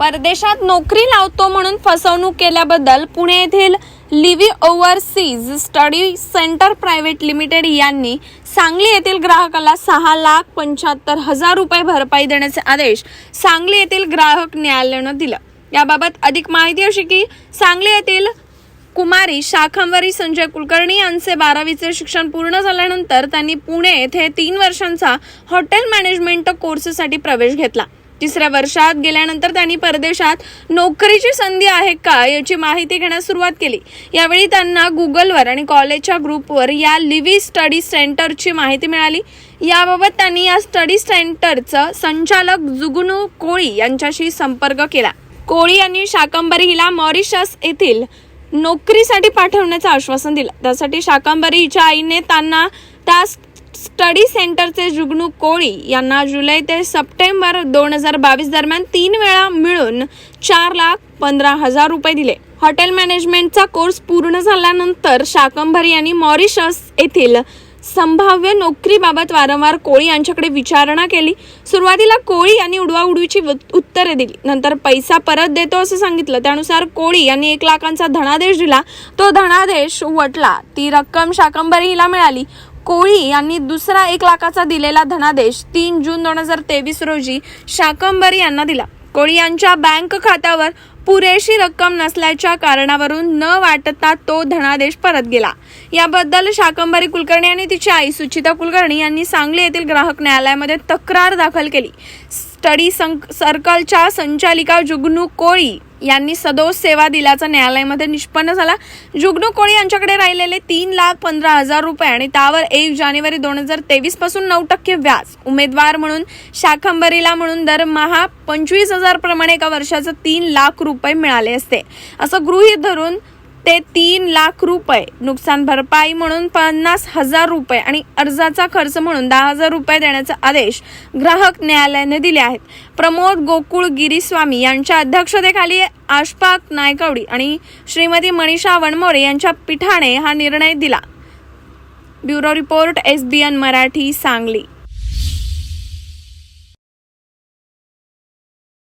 परदेशात नोकरी लावतो म्हणून फसवणूक केल्याबद्दल पुणे येथील लिव्ही overseas study centre private limited यांनी सांगली येथील ग्राहकाला सहा लाख पंच्याहत्तर हजार रुपये भरपाई देण्याचे आदेश सांगली येथील ग्राहक न्यायालयानं दिलं. याबाबत अधिक माहिती अशी की सांगली येथील कुमारी शाखंवरी संजय कुलकर्णी यांचे बारावीचे शिक्षण पूर्ण झाल्यानंतर त्यांनी पुणे येथे तीन वर्षांचा हॉटेल मॅनेजमेंट कोर्ससाठी प्रवेश घेतला. तिसऱ्या वर्षात गेल्यानंतर त्यांनी परदेशात नोकरीची संधी आहे का याची माहिती घेण्यास सुरुवात केली. यावेळी त्यांना गुगलवर आणि कॉलेजच्या ग्रुपवर या लिव्ही स्टडी सेंटरची माहिती मिळाली. याबाबत त्यांनी या स्टडी सेंटरचं संचालक जुगनू कोळी यांच्याशी संपर्क केला. कोळी यांनी शाकंबरी हिला मॉरिशस येथील नोकरीसाठी पाठवण्याचं आश्वासन दिलं. त्यासाठी शाकंबरी हिच्या आईने त्यांना त्या स्टडी सेंटरचे जुगनू कोळी यांना जुलै ते सप्टेंबर दोन हजार बावीस दरम्यान तीन वेळा मिळून चार लाख पंधरा हजार रुपये दिले. हॉटेल मॅनेजमेंटचा कोर्स पूर्ण झाल्यानंतर शाकंभरी यांनी मॉरिशस येथील संभाव्य नोकरीबाबत वारंवार कोळी यांच्याकडे विचारणा केली. सुरुवातीला कोळी यांनी उडवाउडवीची व- उत्तरे दिली. नंतर पैसा परत देतो असं सांगितलं. त्यानुसार कोळी यांनी एक लाखांचा धनादेश दिला. तो धनादेश वटला. ती रक्कम शाकंभरी हिला मिळाली. कोळी यांनी दुसरा एक लाखाचा दिलेला धनादेश तीन जून दोन हजार तेवीस रोजी शाकंबरी यांना दिला. कोळी यांच्या बँक खात्यावर पुरेशी रक्कम नसल्याच्या कारणावरून न वाटता तो धनादेश परत गेला. याबद्दल शाकंबरी कुलकर्णी आणि तिची आई सुचिता कुलकर्णी यांनी सांगली येथील ग्राहक न्यायालयामध्ये तक्रार दाखल केली. स्टडी संक- सर्कलच्या संचालिका जुगनू कोळी यांनी सदोष सेवा दिल्याचा न्यायालयामध्ये निष्पन्न झाला. जुगनू कोळी यांच्याकडे राहिलेले तीन लाख पंधरा हजार रुपये आणि त्यावर एक जानेवारी दोन हजार तेवीसपासून नऊ टक्के व्याज. उमेदवार म्हणून शाखंबरीला म्हणून दरमहा पंचवीस हजार प्रमाणे एका वर्षाचं तीन लाख रुपये मिळाले असते. असं गृहीत धरून ते तीन लाख रुपये. नुकसान भरपाई म्हणून पन्नास हजार रुपये आणि अर्जाचा खर्च म्हणून दहा हजार रुपये देण्याचा आदेश ग्राहक न्यायालयाने दिले आहेत. प्रमोद गोकुळ गिरीस्वामी यांच्या अध्यक्षतेखाली आशपाक नायकवडी आणि श्रीमती मनीषा वनमोरे यांच्या पीठाने हा निर्णय दिला. Bureau report S B N Marathi Sangli.